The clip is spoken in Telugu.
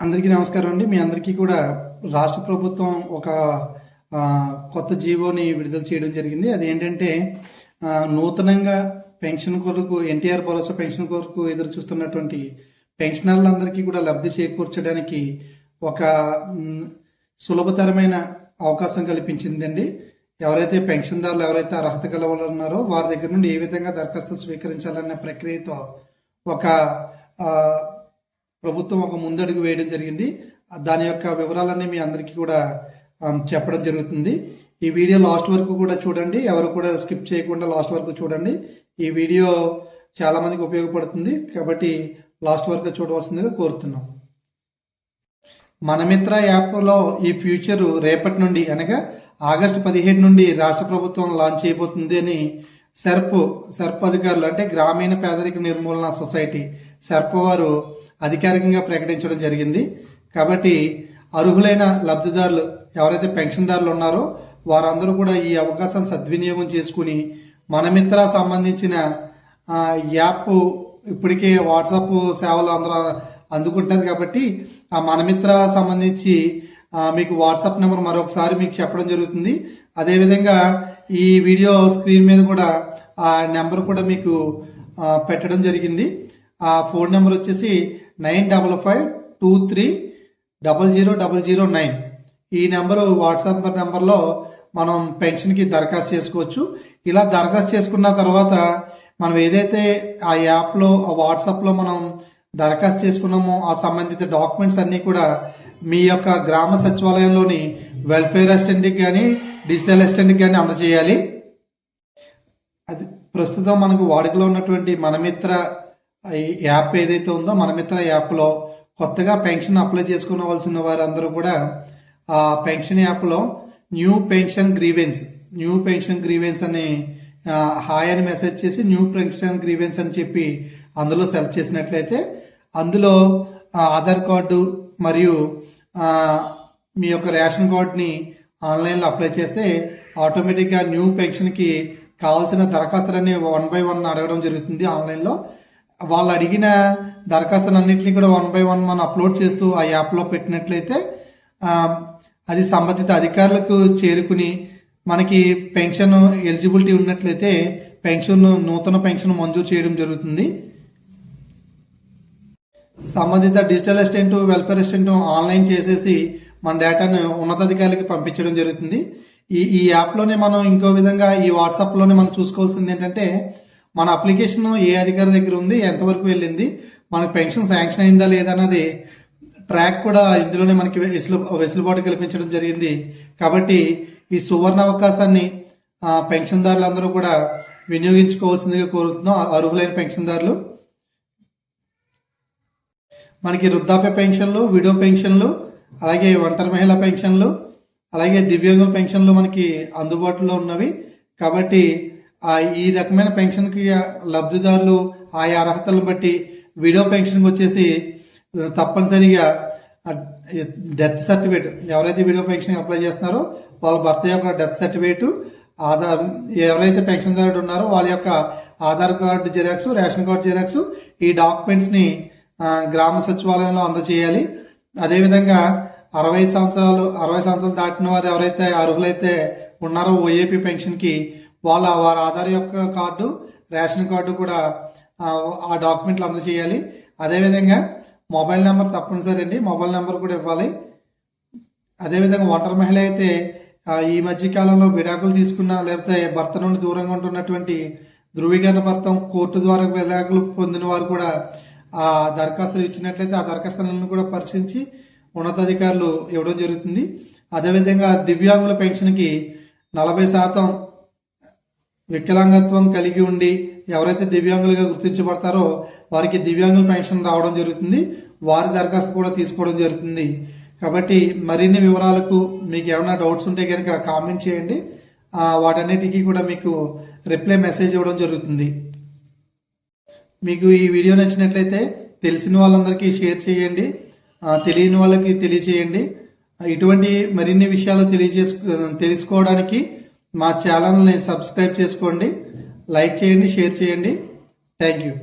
అందరికీ నమస్కారం అండి. మీ అందరికీ కూడా రాష్ట్ర ప్రభుత్వం ఒక కొత్త జీవోని విడుదల చేయడం జరిగింది. అది ఏంటంటే నూతనంగా పెన్షన్ కొరకు ఎన్టీఆర్ భరోసా పెన్షన్ కొరకు ఎదురు చూస్తున్నటువంటి పెన్షనర్లందరికీ కూడా లబ్ధి చేకూర్చడానికి ఒక సులభతరమైన అవకాశం కల్పించిందండి. ఎవరైతే పెన్షన్దారులు ఎవరైతే అర్హత గల ఉన్నారో వారి దగ్గర నుండి ఏ విధంగా దరఖాస్తులు స్వీకరించాలన్న ప్రక్రియతో ఒక ప్రభుత్వం ఒక ముందడుగు వేయడం జరిగింది. దాని యొక్క వివరాలన్నీ మీ అందరికీ కూడా చెప్పడం జరుగుతుంది. ఈ వీడియో లాస్ట్ వరకు కూడా చూడండి. ఎవరు కూడా స్కిప్ చేయకుండా లాస్ట్ వరకు చూడండి. ఈ వీడియో చాలామందికి ఉపయోగపడుతుంది. కాబట్టి లాస్ట్ వరకు చూడవలసిందిగా కోరుతున్నాం. మనమిత్ర యాప్లో ఈ ఫ్యూచర్ రేపటి నుండి అనగా ఆగస్టు పదిహేడు నుండి రాష్ట్ర ప్రభుత్వం లాంచ్ చేయబోతుంది అని సెర్ప్ సెర్ప్ అధికారులు అంటే గ్రామీణ పేదరిక నిర్మూలన సొసైటీ. సెర్ప్ వారు అధికారికంగా ప్రకటించడం జరిగింది. కాబట్టి అర్హులైన లబ్ధిదారులు ఎవరైతే పెన్షన్దారులు ఉన్నారో వారందరూ కూడా ఈ అవకాశాన్ని సద్వినియోగం చేసుకుని మనమిత్ర సంబంధించిన యాప్ ఇప్పటికే వాట్సాప్ సేవలు అందరూ అందుకుంటారు కాబట్టి ఆ మనమిత్ర సంబంధించి మీకు వాట్సాప్ నెంబర్ మరొకసారి మీకు చెప్పడం జరుగుతుంది. అదేవిధంగా ఈ వీడియో స్క్రీన్ మీద కూడా ఆ నెంబర్ కూడా మీకు పెట్టడం జరిగింది. ఆ ఫోన్ నెంబర్ వచ్చేసి nine double five two three double zero double zero nine. ఈ నెంబరు వాట్సాప్ నెంబర్లో మనం పెన్షన్కి దరఖాస్తు చేసుకోవచ్చు. ఇలా దరఖాస్తు చేసుకున్న తర్వాత మనం ఏదైతే ఆ యాప్లో ఆ వాట్సాప్లో మనం దరఖాస్తు చేసుకున్నామో ఆ సంబంధిత డాక్యుమెంట్స్ అన్నీ కూడా మీ యొక్క గ్రామ సచివాలయంలోని వెల్ఫేర్ అసిస్టెంట్కి కానీ డిజిటల్ అసిస్టెంట్కి కానీ అందజేయాలి అది ప్రస్తుతం మనకు వాడుకలో ఉన్నటువంటి మనమిత్ర యాప్ ఏదైతే ఉందో మనమిత్ర యాప్లో కొత్తగా పెన్షన్ అప్లై చేసుకోవలసిన వారందరూ కూడా ఆ పెన్షన్ యాప్లో new pension grievance new pension grievance అని హాయ్ అని మెసేజ్ చేసి న్యూ పెన్షన్ గ్రీవెన్స్ అని చెప్పి అందులో సెలెక్ట్ చేసినట్లయితే అందులో ఆధార్ కార్డు మరియు మీ యొక్క రేషన్ కార్డ్ని ఆన్లైన్లో అప్లై చేస్తే ఆటోమేటిక్గా న్యూ పెన్షన్కి కావాల్సిన దరఖాస్తులన్నీ వన్ బై వన్ అడగడం జరుగుతుంది ఆన్లైన్లో. వాళ్ళు అడిగిన దరఖాస్తులన్నింటినీ కూడా వన్ బై వన్ మనం అప్లోడ్ చేస్తూ ఆ యాప్లో పెట్టినట్లయితే అది సంబంధిత అధికారులకు చేరుకుని మనకి పెన్షన్ ఎలిజిబిలిటీ ఉన్నట్లయితే పెన్షన్ నూతన పెన్షన్ మంజూరు చేయడం జరుగుతుంది. సంబంధిత digital assistant welfare assistant online చేసేసి మన డేటాను ఉన్నతాధికారులకి పంపించడం జరుగుతుంది. ఈ ఈ యాప్లోనే మనం ఇంకో విధంగా ఈ వాట్సాప్లోనే మనం చూసుకోవాల్సింది ఏంటంటే మన అప్లికేషన్ ఏ అధికారి దగ్గర ఉంది ఎంతవరకు వెళ్ళింది మన పెన్షన్ శాంక్షన్ అయిందా లేదా అన్నది ట్రాక్ కూడా ఇందులోనే మనకి వెసులు వెసులుబాటు కల్పించడం జరిగింది. కాబట్టి ఈ సువర్ణ అవకాశాన్ని పెన్షన్దారులందరూ కూడా వినియోగించుకోవాల్సిందిగా కోరుతున్నాం. అర్హులైన పెన్షన్దారులు. మనకి వృద్ధాప్య పెన్షన్లు విడో పెన్షన్లు అలాగే ఒంటరి మహిళా పెన్షన్లు అలాగే దివ్యాంగుల పెన్షన్లు మనకి అందుబాటులో ఉన్నవి. కాబట్టి ఈ రకమైన పెన్షన్కి లబ్ధిదారులు ఆయా అర్హతలను బట్టి విడో పెన్షన్కి వచ్చేసి తప్పనిసరిగా డెత్ సర్టిఫికేట్ ఎవరైతే విడో పెన్షన్ అప్లై చేస్తున్నారో వాళ్ళ భర్త యొక్క డెత్ సర్టిఫికేట్ ఆధార్ ఎవరైతే పెన్షన్దారుడు ఉన్నారో వాళ్ళ యొక్క Aadhaar card xerox ration card xerox ఈ డాక్యుమెంట్స్ని గ్రామ సచివాలయంలో అందజేయాలి. అదేవిధంగా అరవై సంవత్సరాలు అరవై సంవత్సరాలు దాటిన వారు ఎవరైతే అర్హులైతే ఉన్నారో ఓఏపీ పెన్షన్కి వాళ్ళ వారి ఆధార్ యొక్క కార్డు రేషన్ కార్డు కూడా ఆ, డాక్యుమెంట్లు అందజేయాలి. అదేవిధంగా మొబైల్ నెంబర్ తప్పనిసరి అండి. మొబైల్ నెంబర్ కూడా ఇవ్వాలి. అదేవిధంగా ఒంటరి మహిళ అయితే ఈ మధ్య కాలంలో విడాకులు తీసుకున్న లేకపోతే భర్త నుండి దూరంగా ఉంటున్నటువంటి ధృవీకరణ పత్రం కోర్టు ద్వారా విడాకులు పొందిన వారు కూడా ఆ దరఖాస్తులు ఇచ్చినట్లయితే ఆ దరఖాస్తులను కూడా పరిశీలించి ఉన్నతాధికారులు ఇవ్వడం జరుగుతుంది. అదేవిధంగా దివ్యాంగుల పెన్షన్కి నలభై శాతం వికలాంగత్వం కలిగి ఉండి ఎవరైతే దివ్యాంగులుగా గుర్తించబడతారో వారికి దివ్యాంగుల పెన్షన్ రావడం జరుగుతుంది. వారి దరఖాస్తు కూడా తీసుకోవడం జరుగుతుంది. కాబట్టి మరిన్ని వివరాలకు మీకు ఏమైనా డౌట్స్ ఉంటే కనుక కామెంట్ చేయండి. వాటన్నిటికీ కూడా మీకు రిప్లై మెసేజ్ ఇవ్వడం జరుగుతుంది. మీకు ఈ వీడియో నచ్చినట్లయితే తెలిసిన వాళ్ళందరికీ షేర్ చేయండి. తెలియని వాళ్ళకి తెలియచేయండి. ఇటువంటి మరిన్ని విషయాలు తెలియజేసు తెలుసుకోవడానికి మా ఛానల్ని సబ్స్క్రైబ్ చేసుకోండి. లైక్ చేయండి షేర్ చేయండి. Thank you.